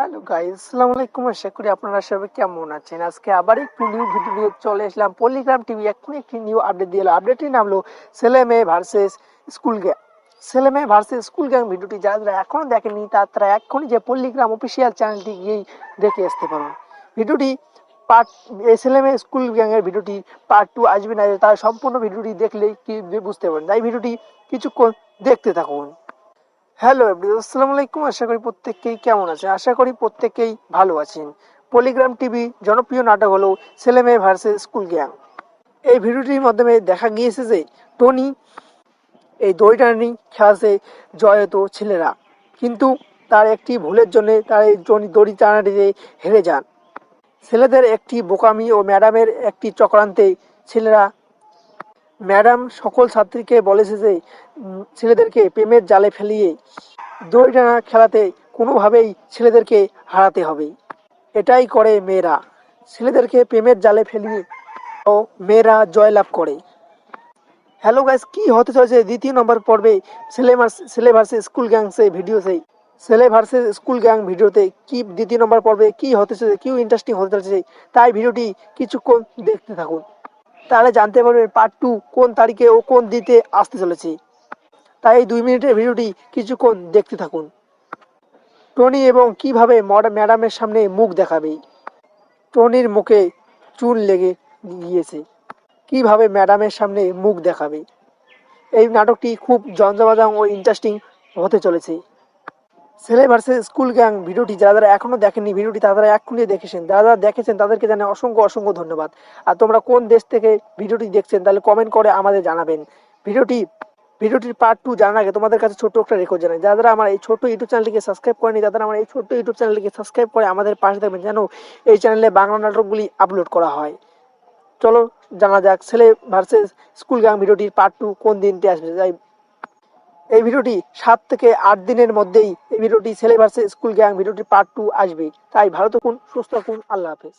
Hello guys আসসালামু আলাইকুম আশা করি আপনারা সবাই কেমন আছেন? আজকে আবার একটু নিউ ভিডিও নিয়ে চলে আসলাম পলিগ্রাম টিভি এখন একটি নিউ আপডেট দিয়ে এলো। আপডেটটির নাম হলো ছেলে মেয়ে ভার্সেস স্কুল গ্যাং ছেলে মেয়ে ভার্সেস স্কুল গ্যাং ভিডিওটি যারা যারা এখনও দেখেনি তারা এখনই যে পল্লিগ্রাম অফিসিয়াল চ্যানেলটি গিয়েই দেখে আসতে পারুন। ভিডিওটি পার্ট ছেলে মেয়ে স্কুল গ্যাংয়ের ভিডিওটি পার্ট টু আসবে না। তার সম্পূর্ণ ভিডিওটি দেখলেই কি, বুঝতে পারেন তাই ভিডিওটি কিছুক্ষণ দেখতে থাকুন। হ্যালো এভরিওয়ান আসসালামু আলাইকুম আশা করি প্রত্যেককেই কেমন আছে আশা করি প্রত্যেকেই ভালো আছেন পলিগ্রাম টিভি জনপ্রিয় নাটক হলো ছেলে মেয়ে ভার্সেস স্কুল গ্যাং এই ভিডিওটির মাধ্যমে দেখা গিয়েছে যে টনি এই দড়ি টানানি খেলাছে জয়ত ছেলেরা। কিন্তু তার একটি ভুলের জন্য তার এই টনি দড়ি টানাটিতে হেরে যান। ছেলেদের একটি বোকামি ও ম্যাডামের একটি চক্রান্তে ছেলেরা ম্যাডাম সকল ছাত্রীকে বলেছে যে ছেলেদেরকে প্রেমের জালে ফেলিয়ে দড়ি খেলাতে কোনোভাবেই ছেলেদেরকে হারাতে হবে। এটাই করে মেয়েরা। ছেলেদেরকে প্রেমের জালে ফেলিয়ে ও মেয়েরা জয়লাভ করে। হ্যালো গাইস, কি হতে চলেছে দ্বিতীয় নম্বর পর্বে ছেলে ছেলে ভার্সেস স্কুল গ্যাংসে ভিডিওতে। ছেলে ভার্সেস স্কুল গ্যাং ভিডিওতে কি দ্বিতীয় নম্বর পর্বে কি হতে চলেছে কি ইন্টারেস্টিং হতে চলেছে, তাই ভিডিওটি কিছুক্ষণ দেখতে থাকুন। তাহলে জানতে পারবেন পার্ট টু কোন তারিখে ও কোন দিতে আসতে চলেছে। তাই এই দুই মিনিটের ভিডিওটি কিছুক্ষণ দেখতে থাকুন। টনি এবং কীভাবে ম্যাডামের সামনে মুখ দেখাবে? টনির মুখে চুল লেগে গিয়েছে। কীভাবে ম্যাডামের সামনে মুখ দেখাবে? এই নাটকটি খুব জঞ্জাবাজাং ও ইন্টারেস্টিং হতে চলেছে। ছেলে ভার্সেস স্কুল গ্যাং ভিডিওটি যারা যারা এখনও দেখেননি, ভিডিওটি তারা এখনই দেখেছেন। যারা যারা দেখেছেন, তাদেরকে জানাই অসংখ্য অসংখ্য ধন্যবাদ। আর তোমরা কোন দেশ থেকে ভিডিওটি দেখছেন, তাহলে কমেন্ট করে আমাদের জানাবেন। ভিডিওটি, ভিডিওটির পার্ট টু জানার আগে তোমাদের কাছে ছোট্ট একটা রেকর্ড জানাই। যারা যারা আমার এই ছোট্ট ইউটিউব চ্যানেলটিকে সাবস্ক্রাইব করেনি তারা আমার এই ছোট্ট ইউটিউব চ্যানেলটিকে সাবস্ক্রাইব করে আমাদের পাশে থাকবেন, যেন এই চ্যানেলে বাংলা নাটকগুলি আপলোড করা হয়। চলো, জানা যাক, ছেলে ভার্সেস স্কুল গ্যাং ভিডিওটির পার্ট টু কোন দিনটি আসবে? তাই এই ভিডিওটি সাত থেকে আট দিনের মধ্যেই এই ভিডিওটি ভার্সেস স্কুল গ্যাং ভিডিওটি পার্ট টু আসবে। তাই ভালো থাকুন, সুস্থ থাকুন, আল্লাহ হাফেজ।